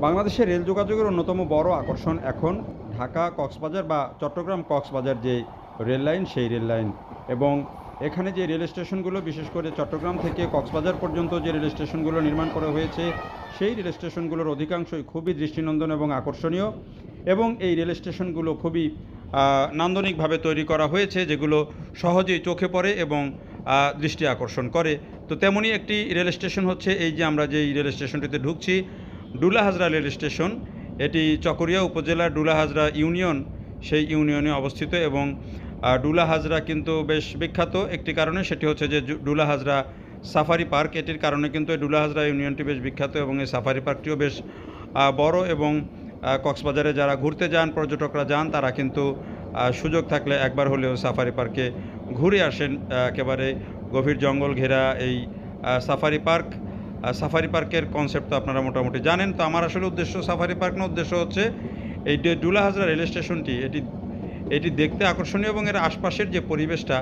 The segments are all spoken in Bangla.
বাংলাদেশের রেল যোগাযোগের অন্যতম বড় আকর্ষণ এখন ঢাকা, কক্সবাজার বা চট্টগ্রাম, কক্সবাজার যে রেল লাইন, সেই রেল লাইন। এবং এখানে যে রেল স্টেশনগুলো, বিশেষ করে চট্টগ্রাম থেকে কক্সবাজার পর্যন্ত যে রেল স্টেশনগুলো নির্মাণ করা হয়েছে, সেই রেল স্টেশনগুলোর অধিকাংশই খুবই দৃষ্টিনন্দন এবং আকর্ষণীয়। এবং এই রেল স্টেশনগুলো খুবই নান্দনিকভাবে তৈরি করা হয়েছে, যেগুলো সহজেই চোখে পড়ে এবং দৃষ্টি আকর্ষণ করে। তো তেমনই একটি রেল স্টেশন হচ্ছে এই যে আমরা যে রেল স্টেশনটিতে ঢুকছি ডুলাহাজরা রেল স্টেশন। এটি চকরিয়া উপজেলার ডুলাহাজরা ইউনিয়ন, সেই ইউনিয়নে অবস্থিত এবং ডুলাহাজরা কিন্তু বেশ বিখ্যাত। একটি কারণে সেটি হচ্ছে যে ডুলাহাজরা সাফারি পার্ক, এটির কারণে কিন্তু এই ডুলাহাজরা ইউনিয়নটি বেশ বিখ্যাত এবং এই সাফারি পার্কটিও বেশ বড় এবং কক্সবাজারে যারা ঘুরতে যান, পর্যটকরা যান, তারা কিন্তু সুযোগ থাকলে একবার হলেও সাফারি পার্কে ঘুরে আসেন। একেবারে গভীর জঙ্গল ঘেরা এই সাফারি পার্ক। সাফারি পার্কের কনসেপ্ট তো আপনারা মোটামুটি জানেন। তো আমার আসলে উদ্দেশ্য সাফারি পার্ক না, উদ্দেশ্য হচ্ছে এই ডুলাহাজরা রেল স্টেশনটি, এটি এটি দেখতে আকর্ষণীয় এবং এর আশপাশের যে পরিবেশটা,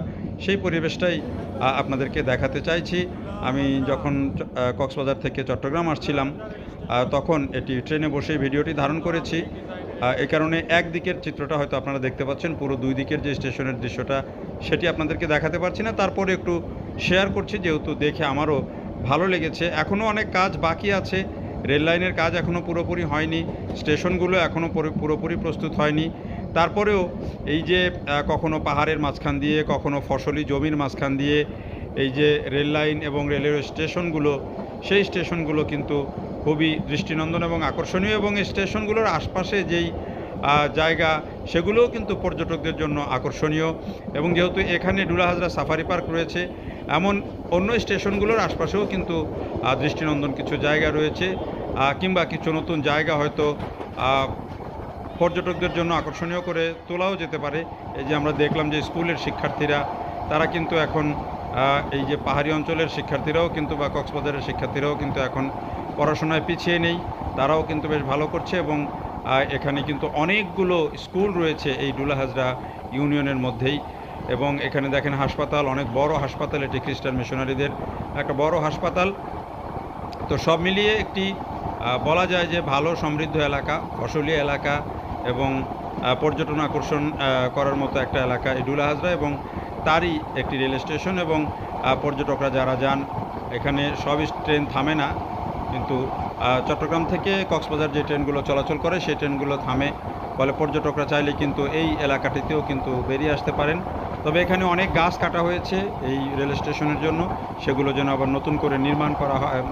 সেই পরিবেশটাই আপনাদেরকে দেখাতে চাইছি। আমি যখন কক্সবাজার থেকে চট্টগ্রাম আসছিলাম তখন এটি ট্রেনে বসেই ভিডিওটি ধারণ করেছি। এ কারণে একদিকের চিত্রটা হয়তো আপনারা দেখতে পাচ্ছেন, পুরো দুই দিকের যে স্টেশনের দৃশ্যটা, সেটি আপনাদেরকে দেখাতে পারছি না। তারপরে একটু শেয়ার করছি, যেহেতু দেখে আমারও ভালো লেগেছে। এখনও অনেক কাজ বাকি আছে। রেল লাইনের কাজ এখনও পুরোপুরি হয়নি। স্টেশনগুলো এখনও পুরোপুরি প্রস্তুত হয়নি। তারপরেও এই যে কখনো পাহাড়ের মাঝখান দিয়ে, কখনো ফসলি জমির মাঝখান দিয়ে, এই যে রেল লাইন এবং রেলের স্টেশনগুলো, সেই স্টেশনগুলো কিন্তু খুবই দৃষ্টিনন্দন এবং আকর্ষণীয় এবং এই স্টেশনগুলোর আশপাশে যেই জায়গা, সেগুলোও কিন্তু পর্যটকদের জন্য আকর্ষণীয়। এবং যেহেতু এখানে ডুলাহাজরা সাফারি পার্ক রয়েছে, এমন অন্য স্টেশনগুলোর আশপাশেও কিন্তু দৃষ্টিনন্দন কিছু জায়গা রয়েছে কিংবা কিছু নতুন জায়গা হয়তো পর্যটকদের জন্য আকর্ষণীয় করে তোলাও যেতে পারে। এই যে আমরা দেখলাম যে স্কুলের শিক্ষার্থীরা, তারা কিন্তু এখন এই যে পাহাড়ি অঞ্চলের শিক্ষার্থীরাও কিন্তু বা কক্সবাজারের শিক্ষার্থীরাও কিন্তু এখন পড়াশোনায় পিছিয়ে নেই। তারাও কিন্তু বেশ ভালো করছে এবং এখানে কিন্তু অনেকগুলো স্কুল রয়েছে এই ডুলাহাজরা ইউনিয়নের মধ্যেই। এবং এখানে দেখেন হাসপাতাল, অনেক বড় হাসপাতাল, এটি খ্রিস্টান মিশনারিদের একটা বড় হাসপাতাল। তো সব মিলিয়ে একটি বলা যায় যে ভালো সমৃদ্ধ এলাকা ফসলি এলাকা এবং পর্যটন আকর্ষণ করার মতো একটা এলাকা এই ডুলাহাজরা এবং তারই একটি রেল স্টেশন এবং পর্যটকরা যারা যান, এখানে সব ট্রেন থামে না। কিন্তু চট্টগ্রাম থেকে কক্সবাজার যে ট্রেনগুলো চলাচল করে, সেই ট্রেনগুলো থামে। ফলে পর্যটকরা চাইলে কিন্তু এই এলাকাটিতেও কিন্তু বেরিয়ে আসতে পারেন। তবে এখানে অনেক গাছ কাটা হয়েছে এই রেল স্টেশনের জন্য। সেগুলো যেন আবার নতুন করে নির্মাণ করা হয়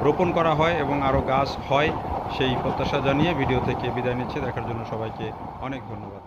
রোপণ করা হয় এবং আরও গাছ হয়, সেই প্রত্যাশা জানিয়ে ভিডিও থেকে বিদায় নিচ্ছে। দেখার জন্য সবাইকে অনেক ধন্যবাদ।